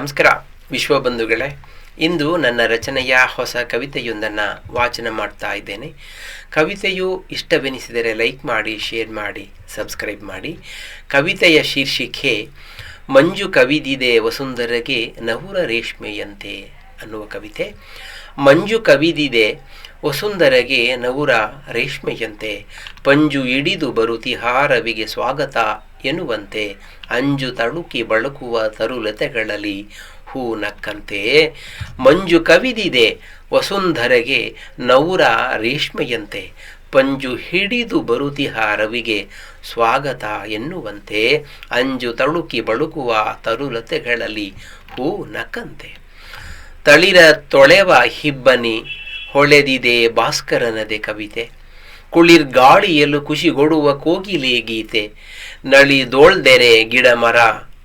ನಮಸ್ಕಾರ, ವಿಶ್ವ ಬಂಧುಗಳೇ. ಇಂದು ನನ್ನ ರಚನೆಯ ಹೊಸ ಕವಿತೆಯೊಂದನ್ನು ವಾಚನ ಮಾಡ್ತಾ ಇದ್ದೇನೆ. ಕವಿತೆಯು ಇಷ್ಟವೆನಿಸಿದರೆ ಲೈಕ್ ಮಾಡಿ, ಶೇರ್ ಮಾಡಿ, ಸಬ್ಸ್ಕ್ರೈಬ್ ಮಾಡಿ. ಕವಿತೆಯ ಶೀರ್ಷಿಕೆ, ಮಂಜು ಕವಿದಿದೆ ವಸುಂಧರಗೆ ನಹುರ ರೇಷ್ಮೆಯಂತೆ ಅನ್ನುವ ಕವಿತೆ. ಮಂಜು ಕವಿದಿದೆ ವಸುಂಧರಗೆ ನವುರ ರೇಷ್ಮೆಯಂತೆ. ಪಂಜು ಇಡಿದು ಬರುತಿಹಾರವಿಗೆ ಸ್ವಾಗತ ಎನ್ನುವಂತೆ ಅಂಜು ತಳುಕಿ ಬಳುಕುವ ತರುಲತೆಗಳಲ್ಲಿ ಹೂ ನಕ್ಕಂತೆ. ಮಂಜು ಕವಿದಿದೆ, ವಸುಂಧರೆಗೆ ನೌರ ರೇಷ್ಮೆಯಂತೆ. ಪಂಜು ಹಿಡಿದು ಬರುತಿಹ ರವಿಗೆ ಸ್ವಾಗತ ಎನ್ನುವಂತೆ ಅಂಜು ತಳುಕಿ ಬಳುಕುವ ತರುಲತೆಗಳಲ್ಲಿ ಹೂ ನಕ್ಕಂತೆ. ತಳಿರ ತೊಳೆವ ಹಿಬ್ಬನಿ, ಹೊಳೆದಿದೆ ಭಾಸ್ಕರನದೆ ಕವಿತೆ. ಕುಳಿರ್ ಗಾಳಿಯಲು ಖುಷಿಗೊಡುವ ಕೋಗಿಲೆ ಗೀತೆ. ನಳಿದೋಳ್ದೆರೆ ಗಿಡ ಮರ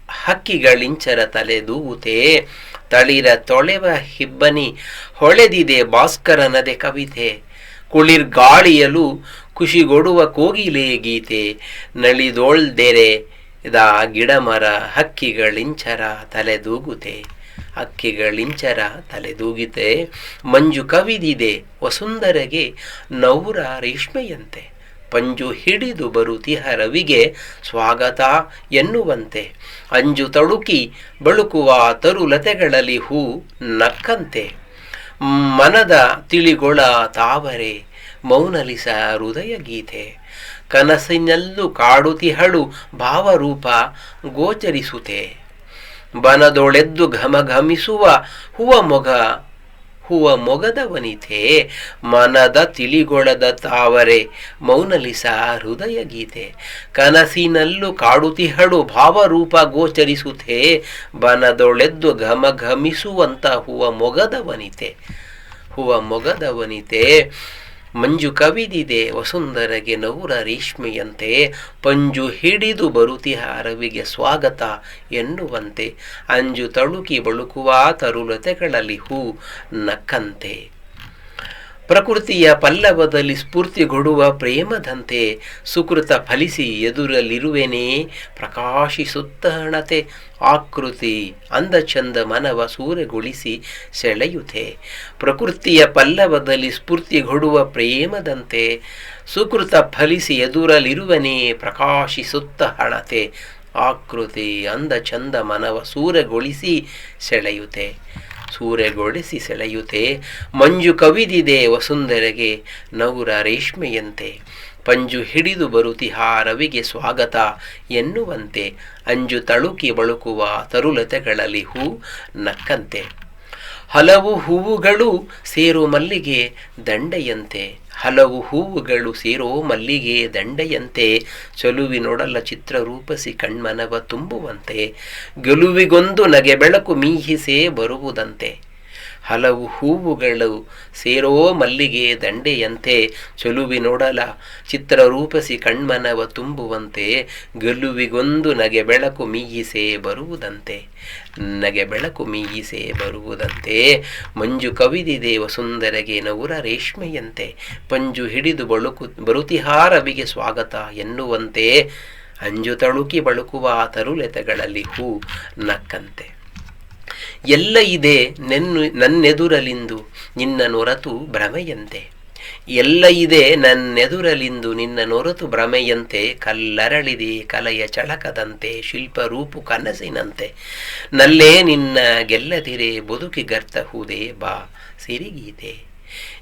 ಹಕ್ಕಿಗಳಿಂಚರ ತಲೆ ದೂವುತೆ ತಳಿರ ತೊಳೆವ ಹಿಬ್ಬನಿ ಹೊಳೆದಿದೆ ಭಾಸ್ಕರನದೆ ಕವಿತೆ. ಕುಳಿರ್ ಗಾಳಿಯಲು ಖುಷಿಗೊಡುವ ಕೋಗಿಲೆ ಗೀತೆ. ನಳಿದೋಳ್ದೆರೆ ಇದ ಗಿಡಮರ ಹಕ್ಕಿಗಳಿಂಚರ ತಲೆದೂಗುತೆ. ಹಕ್ಕಿಗಳಿಂಚರ ತಲೆದೂಗಿತೆ. ಮಂಜು ಕವಿದಿದೆ ವಸುಂದರಗೆ ನೌರ ರೇಷ್ಮೆಯಂತೆ. ಪಂಜು ಹಿಡಿದು ಬರುತಿಹ ರವಿಗೆ ಸ್ವಾಗತ ಎನ್ನುವಂತೆ. ಅಂಜು ತಳುಕಿ ಬಳುಕುವ ತರುಲತೆಗಳಲ್ಲಿ ಹೂ ನಕ್ಕಂತೆ. ಮನದ ತಿಳಿಗೊಳ ತಾವರೆ, ಮೌನಲಿಸ ಹೃದಯ ಗೀತೆ. ಕನಸಿನಲ್ಲೂ ಕಾಡುತಿಹಳು ಭಾವರೂಪ ಗೋಚರಿಸುತ್ತೆ ಬನದೊಳೆದ್ದು ಘಮಘಮಿಸುವ ಹೂವ ಮೊಗ ಹೂವ ಮೊಗದ ವನಿತೆ ಮನದ ತಿಳಿಗೊಳದ ತಾವರೆ, ಮೌನಲಿಸ ಹೃದಯ ಗೀತೆ. ಕನಸಿನಲ್ಲೂ ಕಾಡುತಿಹಳು ಭಾವರೂಪ ಗೋಚರಿಸುತ್ತೆ ಬನದೊಳೆದ್ದು ಘಮಘಮಿಸುವಂತ ಹೂವ ಮೊಗದ ವನಿತೆ ಹೂವ ಮೊಗದ ವನಿತೆ ಮಂಜು ಕವಿದಿದೆ, ವಸುಂಧರಗೆ ನವುರ ರೇಷ್ಮೆಯಂತೆ, ಪಂಜು ಹಿಡಿದು ಬರುತಿಹ ಅರವಿಗೆ ಸ್ವಾಗತ ಎನ್ನುವಂತೆ. ಅಂಜು ತಳುಕಿ ಬಳುಕುವ ತರುಲತೆಗಳಲ್ಲಿ ಹೂ ನಕ್ಕಂತೆ. ಪ್ರಕೃತಿಯ ಪಲ್ಲವದಲ್ಲಿ ಸ್ಫೂರ್ತಿಗೊಡುವ ಪ್ರೇಮದಂತೆ ಸುಕೃತ ಫಲಿಸಿ ಎದುರಲ್ಲಿರುವೆನೇ ಪ್ರಕಾಶಿಸುತ್ತ ಹಣತೆ, ಆಕೃತಿ ಅಂದಚಂದ ಮನವ ಸೂರೆಗೊಳಿಸಿ ಸೆಳೆಯುತ್ತೆ ಪ್ರಕೃತಿಯ ಪಲ್ಲವದಲ್ಲಿ ಸ್ಫೂರ್ತಿಗೊಡುವ ಪ್ರೇಮದಂತೆ ಸುಕೃತ ಫಲಿಸಿ ಎದುರಲ್ಲಿರುವನೇ ಪ್ರಕಾಶಿಸುತ್ತ ಹಣತೆ, ಆಕೃತಿ ಅಂದ ಚಂದ ಮನವ ಸೂರೆಗೊಳಿಸಿ ಸೆಳೆಯುತ್ತೆ ಸೂರೆಗೊಳಿಸಿ ಸೆಳೆಯುತ್ತೆ ಮಂಜು ಕವಿದಿದೆ ವಸುಂಧರೆಗೆ ನೌರ ರೇಷ್ಮೆಯಂತೆ. ಪಂಜು ಹಿಡಿದು ಬರುತಿಹಾರವಿಗೆ ಸ್ವಾಗತ ಎನ್ನುವಂತೆ. ಅಂಜು ತಳುಕಿ ಬಳುಕುವ ತರುಲತೆಗಳಲ್ಲಿ ಹೂ ನಕ್ಕಂತೆ. ಹಲವು ಹೂವುಗಳು ಸೇರು ಮಲ್ಲಿಗೆ ದಂಡೆಯಂತೆ. ಹಲವು ಹೂವುಗಳು ಸೇರೋ ಮಲ್ಲಿಗೆ ದಂಡೆಯಂತೆ ಚಲುವಿನೊಡಲ ಚಿತ್ರರೂಪಸಿ ಕಣ್ಮನವ ತುಂಬುವಂತೆ. ಗೆಲುವಿಗೊಂದು ನಗೆ ಬೆಳಕು ಮೀಹಿಸೇ ಬರುವುದಂತೆ. ಹಲವು ಹೂವುಗಳು ಸೇರೋ ಮಲ್ಲಿಗೆ ದಂಡೆಯಂತೆ ಚಲುವಿ ನೋಡಲ. ಚಿತ್ರ ರೂಪಸಿ ಕಣ್ಮನವ ತುಂಬುವಂತೆ ಗೆಲುವಿಗೊಂದು ನಗೆ ಬೆಳಕು ಮೀಯಿಸೇ ಬರುವುದಂತೆ. ನಗೆ ಬೆಳಕು ಮೀಯಿಸೇ ಬರುವುದಂತೆ. ಮಂಜು ಕವಿದಿದೆ ಸುಂದರಗೆ ನವುರ ರೇಷ್ಮೆಯಂತೆ. ಪಂಜು ಹಿಡಿದು ಬಳುಕು ಬರುತಿಹಾರವಿಗೆ ಸ್ವಾಗತ ಎನ್ನುವಂತೆ. ಅಂಜು ತಳುಕಿ ಬಳುಕುವ ತರುಲೆತೆಗಳಲ್ಲಿ ಹೂ ನಕ್ಕಂತೆ. ಎಲ್ಲ ಇದೆ ನೆನ್ನು ನನ್ನೆದುರಲಿಂದು ನಿನ್ನ ನೊರತು ಭ್ರಮೆಯಂತೆ. ಎಲ್ಲ ಇದೆ ನನ್ನೆದುರಲಿಂದು ನಿನ್ನ ನೊರತು ಭ್ರಮೆಯಂತೆ. ಕಲ್ಲರಳಿದೆ ಕಲೆಯ ಚಳಕದಂತೆ, ಶಿಲ್ಪರೂಪು ಕನಸಿನಂತೆ. ನಲ್ಲೇ ನಿನ್ನ ಗೆಲ್ಲದಿರೆ ಬದುಕಿಗರ್ತಹುದೇ ಬಾ, ಸಿರಿಗೀತೆ.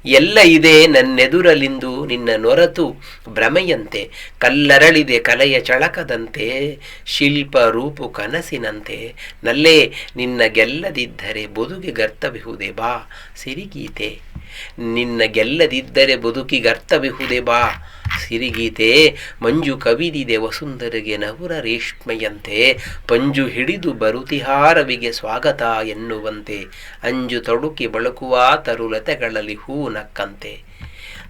ಎಲ್ಲ ಇದೆ ನನ್ನೆದುರಲಿಂದು ನಿನ್ನ ನೊರತು ಭ್ರಮೆಯಂತೆ, ಕಲ್ಲರಳಿದೆ ಕಲೆಯ ಚಳಕದಂತೆ, ಶಿಲ್ಪ ರೂಪು ಕನಸಿನಂತೆ. ನಲ್ಲೇ ನಿನ್ನ ಗೆಲ್ಲದಿದ್ದರೆ ಬದುಕಿಗರ್ತಬಹುದೇ ಬಾ, ಸಿರಿಗೀತೆ. ನಿನ್ನ ಗೆಲ್ಲದಿದ್ದರೆ ಬದುಕಿಗರ್ಥವಿಹುದೆ ಬಾ. ಸಿರಿಗೀತೆ, ಮಂಜು ಕವಿದಿದೆ ವಸುಂಧರಿಗೆ ನವುರ ರೇಷ್ಮೆಯಂತೆ. ಪಂಜು ಹಿಡಿದು ಬರುತಿಹಾರವಿಗೆ ಸ್ವಾಗತ ಎನ್ನುವಂತೆ. ಅಂಜು ತೊಡುಕಿ ಬಳಕುವ ತರುಲತೆಗಳಲ್ಲಿ ಹೂ ನಕ್ಕಂತೆ.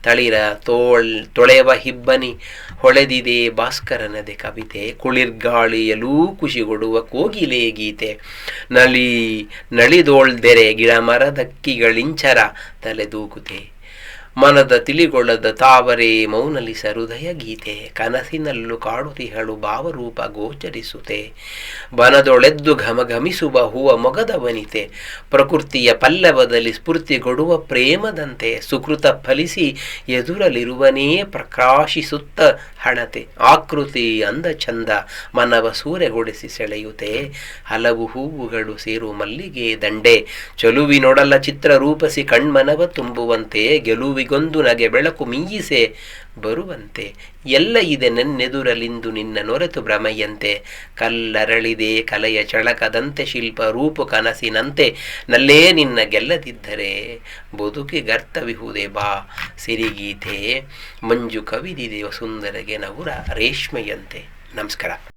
ತಳಿರ ತೋಳ್ ತೊಳೆವ ಹಿಬ್ಬನಿ ಹೊಳೆದಿದೆ ಭಾಸ್ಕರನದೆ ಕವಿತೆ ಕುಳಿರ್ಗಾಳಿಯಲೂ ಖುಷಿಗೊಡುವ ಕೋಗಿಲೆ ಗೀತೆ. ನಳಿ ನಳಿದೋಳ್ದೆರೆ ಗಿಡ ಮರದಕ್ಕಿಗಳಿಂಚರ ತಲೆದೂಗುತೆ ಮನದ ತಿಳಿಗೊಳ್ಳದ ತಾವರೇ ಮೌನಲಿಸ ಹೃದಯ ಗೀತೆ. ಕನಸಿನಲ್ಲೂ ಕಾಡುತಿಹಳು ಭಾವರೂಪ ಗೋಚರಿಸುತ್ತೆ ಬನದೊಳೆದ್ದು ಘಮಘಮಿಸುವ ಹೂವ ಮೊಗದ ವನಿತೆ ಪ್ರಕೃತಿಯ ಪಲ್ಲವದಲ್ಲಿ ಸ್ಫೂರ್ತಿಗೊಡುವ ಪ್ರೇಮದಂತೆ ಸುಕೃತ ಫಲಿಸಿ ಎದುರಲಿರುವನೇ ಪ್ರಕಾಶಿಸುತ್ತ ಹಣತೆ. ಆಕೃತಿ ಅಂದ ಚಂದ ಮನವ ಸೂರೆಗೊಡಿಸಿ ಸೆಳೆಯುತ್ತೆ ಹಲವು ಹೂವುಗಳು ಸೇರು ಮಲ್ಲಿಗೆ ದಂಡೆ. ಚಲುವಿನೊಡಲ ಚಿತ್ರ ರೂಪಸಿ ಕಣ್ಮನವ ತುಂಬುವಂತೆ ಗೆಲುವಿಗೊಂದು ನಗೆ ಬೆಳಕು ಮೀಯಿಸೆ ಬರುವಂತೆ. ಎಲ್ಲ ಇದೆ ನನ್ನೆದುರಲಿಂದು ನಿನ್ನ ನೊರೆತು ಭ್ರಮೆಯಂತೆ. ಕಲ್ಲರಳಿದೆ ಕಲೆಯ ಚಳಕದಂತೆ, ಶಿಲ್ಪ ರೂಪ ಕನಸಿನಂತೆ. ನಲ್ಲೇ ನಿನ್ನ ಗೆಲ್ಲದಿದ್ದರೆ ಬದುಕಿಗರ್ಥವಿಹುದೇ ಬಾ. ಸಿರಿಗೀತೆ ಮಂಜು ಕವಿದಿದೆ ಸುಂದರಗೆ ನಗುರ ರೇಷ್ಮೆಯಂತೆ. ನಮಸ್ಕಾರ.